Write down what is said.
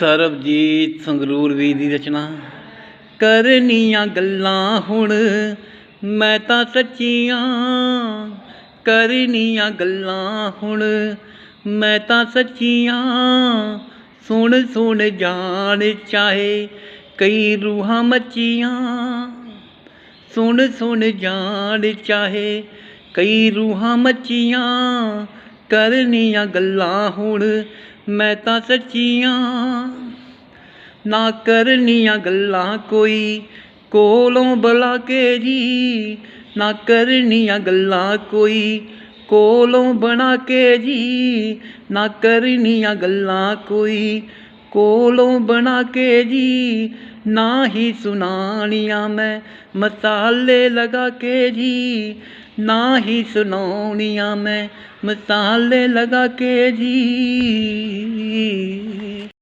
ਸਰਬਜੀਤ ਸੰਗਰੂਰ ਵੀ ਦੀ ਰਚਨਾ। ਕਰਨੀਆਂ ਗੱਲਾਂ ਹੁਣ ਮੈਂ ਤਾਂ ਸੱਚੀਆਂ। ਕਰਨੀਆਂ ਗੱਲਾਂ ਹੁਣ ਮੈਂ ਤਾਂ ਸੱਚੀਆਂ। ਸੁਣ ਸੁਣ ਜਾਣ ਚਾਹੇ ਕਈ ਰੂਹਾਂ ਮੱਚੀਆਂ। ਸੁਣ ਸੁਣ ਜਾਣ ਚਾਹੇ ਕਈ ਰੂਹਾਂ ਮੱਚੀਆਂ। ਕਰਨੀਆਂ ਗੱਲਾਂ ਹੁਣ ਮੈਂ ਤਾਂ ਸੱਚੀਆਂ। ਨਾ ਕਰਨੀਆਂ ਗੱਲਾਂ ਕੋਈ ਕੋਲੋਂ ਬੁਲਾ ਕੇ ਜੀ। ਨਾ ਕਰਨੀਆਂ ਗੱਲਾਂ ਕੋਈ ਕੋਲੋਂ ਬਣਾ ਕੇ ਜੀ। ਨਾ ਕਰਨੀਆਂ ਗੱਲਾਂ ਕੋਈ ਕੋਲੋਂ ਬਣਾ ਕੇ ਜੀ। ਨਾ ਹੀ ਸੁਣਾਣੀਆਂ ਮੈਂ ਮਸਾਲੇ ਲਗਾ ਕੇ ਜੀ। ਨਾ ਹੀ ਸੁਣਾਉਣੀਆਂ ਮੈਂ ਮਸਾਲੇ ਲਗਾ ਕੇ ਜੀ।